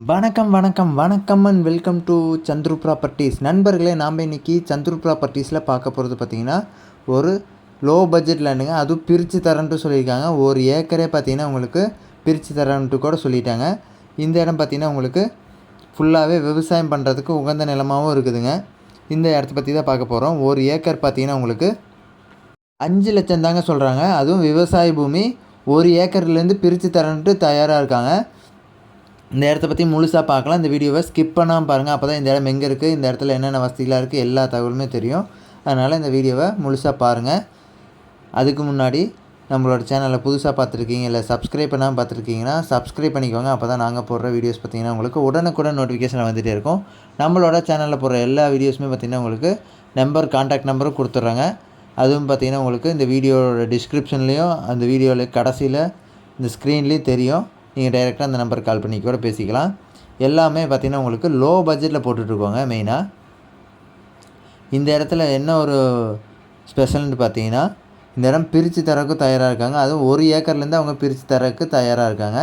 வணக்கம் வணக்கம் வணக்கம் and welcome to Chandru properties நண்பர்களே நாம் இன்றைக்கி சந்துரு ப்ராப்பர்ட்டிஸில் பார்க்க போகிறது பார்த்தீங்கன்னா ஒரு லோ பட்ஜெட் லேண்டுங்க அதுவும் பிரித்து தரேன்ட்டு சொல்லியிருக்காங்க. ஒரு ஏக்கரே பார்த்தீங்கன்னா உங்களுக்கு பிரித்து தரேன்ட்டு கூட சொல்லிட்டாங்க. இந்த இடம் பார்த்தீங்கன்னா உங்களுக்கு ஃபுல்லாகவே விவசாயம் பண்ணுறதுக்கு உகந்த நிலமாகவும் இருக்குதுங்க. இந்த இடத்த பற்றி தான் பார்க்க போகிறோம் ஒரு ஏக்கர் பார்த்திங்கன்னா உங்களுக்கு அஞ்சு லட்சம் தாங்க சொல்கிறாங்க அதுவும் விவசாய பூமி ஒரு ஏக்கர்லேருந்து பிரித்து தரேன்ட்டு தயாராக இருக்காங்க. இந்த இடத்த பற்றி முழுசாக பார்க்கலாம். இந்த வீடியோவை ஸ்கிப் பண்ணாமல் பாருங்கள் அப்போ தான் இந்த இடம் எங்கே இருக்குது இந்த இடத்துல என்னென்ன வசதிகளாக இருக்குது எல்லா தகவலுமே தெரியும். அதனால் இந்த வீடியோவை முழுசாக பாருங்கள் அதுக்கு முன்னாடி நம்மளோட சேனலை புதுசாக பார்த்துருக்கீங்க இல்லை சப்ஸ்கிரைப் பண்ணாமல் பார்த்துருக்கீங்கன்னா சப்ஸ்கிரைப் பண்ணிக்கோங்க. அப்போ தான் நாங்கள் போடுற வீடியோஸ் பார்த்தீங்கன்னா உங்களுக்கு உடனுக்குடன் நோட்டிஃபிகேஷன் வந்துகிட்டே இருக்கும். நம்மளோட சேனலில் போடுற எல்லா வீடியோஸுமே பார்த்திங்கன்னா உங்களுக்கு நம்பர் காண்டாக்ட் நம்பரும் கொடுத்துட்றாங்க. அதுவும் பார்த்திங்கன்னா உங்களுக்கு இந்த வீடியோட டிஸ்கிரிப்ஷன்லேயும் அந்த வீடியோவில் கடைசியில் இந்த ஸ்க்ரீன்லேயும் தெரியும். நீங்கள் டைரெக்டாக அந்த நம்பருக்கு கால் பண்ணி கூட பேசிக்கலாம். எல்லாமே பார்த்திங்கன்னா உங்களுக்கு லோ பட்ஜெட்டில் போட்டுட்ருக்கோங்க மெயினாக இந்த இடத்துல என்ன ஒரு ஸ்பெஷல்னு பார்த்தீங்கன்னா இந்த இடம் பிரித்து தரக்கு தயாராக இருக்காங்க. அதுவும் ஒரு ஏக்கர்லேருந்து அவங்க பிரித்து தரக்கு தயாராக இருக்காங்க.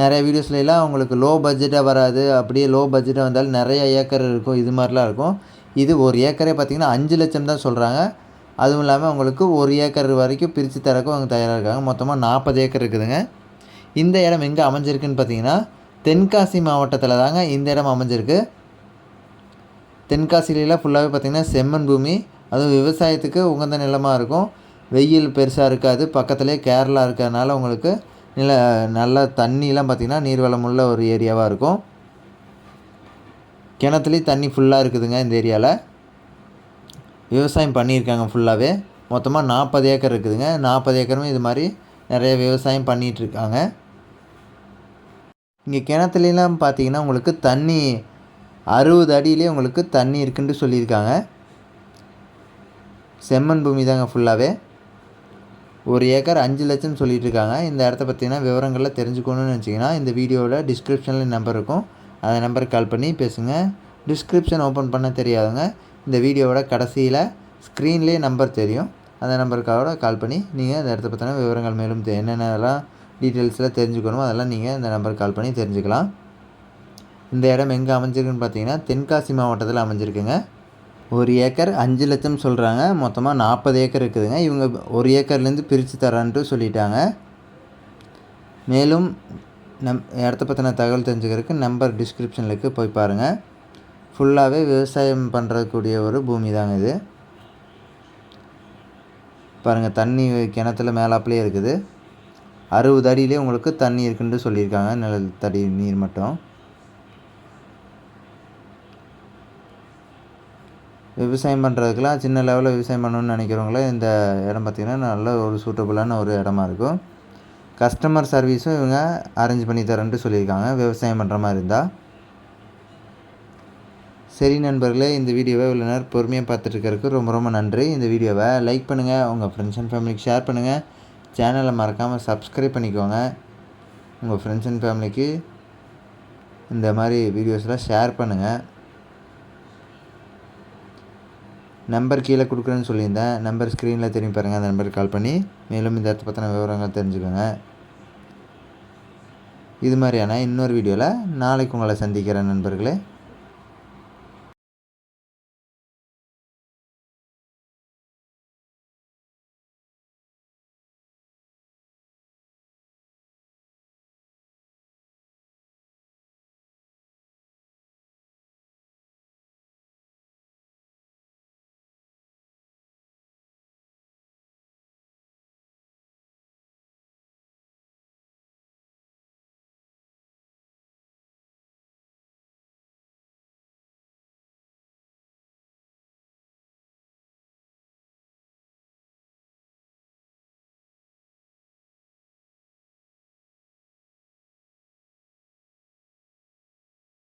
நிறைய வீடியோஸ்லாம் அவங்களுக்கு லோ பட்ஜெட்டாக வராது. அப்படியே லோ பட்ஜெட்டாக வந்தாலும் நிறைய ஏக்கர் இருக்கும். இது மாதிரிலாம் இருக்கும். இது ஒரு ஏக்கரே பார்த்திங்கன்னா அஞ்சு லட்சம் தான் சொல்கிறாங்க அதுவும் இல்லாமல் அவங்களுக்கு ஒரு ஏக்கர் வரைக்கும் பிரித்து தரக்கும் அவங்க தயாராக இருக்காங்க. மொத்தமாக நாற்பது ஏக்கர் இருக்குதுங்க. இந்த இடம் எங்கே அமைஞ்சிருக்குன்னு பார்த்தீங்கன்னா தென்காசி மாவட்டத்தில் தாங்க இந்த இடம் அமைஞ்சிருக்கு. தென்காசிலாம் ஃபுல்லாகவே பார்த்திங்கன்னா செம்மண் பூமி அதுவும் விவசாயத்துக்கு உகந்த நிலமாக இருக்கும். வெயில் பெருசாக இருக்காது பக்கத்துலேயே கேரளா இருக்கிறதுனால உங்களுக்கு நில நல்ல தண்ணிலாம் பார்த்திங்கன்னா நீர்வளம் உள்ள ஒரு ஏரியாவாக இருக்கும். கிணத்துலேயும் தண்ணி ஃபுல்லாக இருக்குதுங்க இந்த ஏரியாவில் விவசாயம் பண்ணியிருக்காங்க ஃபுல்லாகவே மொத்தமாக நாற்பது ஏக்கர் இருக்குதுங்க. நாற்பது ஏக்கருமே இது மாதிரி நிறைய விவசாயம் பண்ணிகிட்ருக்காங்க இங்கே கிணத்துலலாம் பார்த்தீங்கன்னா உங்களுக்கு தண்ணி அறுபது அடியிலே உங்களுக்கு தண்ணி இருக்குன்னு சொல்லியிருக்காங்க. செம்மண் பூமி தாங்க ஃபுல்லாகவே ஒரு ஏக்கர் அஞ்சு லட்சம் சொல்லிட்டு இருக்காங்க இந்த இடத்த பார்த்தீங்கன்னா விவரங்கள்லாம் தெரிஞ்சுக்கணும்னு வச்சிங்கன்னா இந்த வீடியோவில் டிஸ்கிரிப்ஷனில் நம்பர் இருக்கும். அந்த நம்பருக்கு கால் பண்ணி பேசுங்க. டிஸ்கிரிப்ஷன் ஓப்பன் பண்ண தெரியாதவங்க இந்த வீடியோவோட கடைசியில் ஸ்க்ரீன்லேயே நம்பர் தெரியும். அந்த நம்பருக்காக கால் பண்ணி நீங்கள் இந்த இடத்த பற்றின விவரங்கள் மேலும் என்னென்னலாம் டீட்டெயில்ஸில் தெரிஞ்சுக்கணுமோ அதெல்லாம் நீங்கள் இந்த நம்பருக்கு கால் பண்ணி தெரிஞ்சுக்கலாம். இந்த இடம் எங்கே அமைஞ்சிருக்குன்னு பார்த்தீங்கன்னா தென்காசி மாவட்டத்தில் அமைஞ்சிருக்குங்க. ஒரு ஏக்கர் அஞ்சு லட்சம் சொல்கிறாங்க. மொத்தமாக நாற்பது ஏக்கர் இருக்குதுங்க. இவங்க ஒரு ஏக்கர்லேருந்து பிரித்து தரான்ட்டு சொல்லிட்டாங்க. மேலும் நம் இடத்த பற்றின தகவல் தெரிஞ்சுக்கிறதுக்கு நம்பர் டிஸ்கிரிப்ஷனுக்கு போய் பாருங்கள் ஃபுல்லாகவே விவசாயம் பண்ணுறக்கூடிய ஒரு பூமி தாங்க இது. பாருங்கள் தண்ணி கிணத்துல மேலாப்பிலே இருக்குது. அறுபது அடியிலே உங்களுக்கு தண்ணி இருக்குன்னு சொல்லியிருக்காங்க. நிழல் தடி நீர் மட்டும். விவசாயம் பண்ணுறதுக்கெலாம் சின்ன லெவலில் விவசாயம் பண்ணணும்னு நினைக்கிறவங்களே இந்த இடம் பார்த்திங்கன்னா நல்ல ஒரு சூட்டபுளான ஒரு இடமா இருக்கும். கஸ்டமர் சர்வீஸும் இவங்க அரேஞ்ச் பண்ணி தரேன்ட்டு சொல்லியிருக்காங்க. விவசாயம் பண்ணுற மாதிரி இருந்தால் சரி நண்பர்களே இந்த வீடியோவை இவ்வளோ நேரம் பொறுமையாக பார்த்துட்டு ரொம்ப ரொம்ப நன்றி. இந்த வீடியோவை லைக் பண்ணுங்கள் உங்கள் ஃப்ரெண்ட்ஸ் அண்ட் ஃபேமிலிக்கு ஷேர் பண்ணுங்கள் சேனலை மறக்காமல் சப்ஸ்கிரைப் பண்ணிக்கோங்க. உங்கள் ஃப்ரெண்ட்ஸ் அண்ட் ஃபேமிலிக்கு இந்த மாதிரி வீடியோஸ்லாம் ஷேர் பண்ணுங்கள் நம்பர் கீழே கொடுக்குறேன்னு சொல்லியிருந்தேன். நம்பர் ஸ்க்ரீனில் திரும்பி பாருங்கள் அந்த நம்பருக்கு கால் பண்ணி. மேலும் இந்த இடத்த பற்றின விவரங்கள் தெரிஞ்சுக்கோங்க. இது மாதிரியான இன்னொரு வீடியோவில் நாளைக்கு உங்களை சந்திக்கிறேன் நண்பர்களே.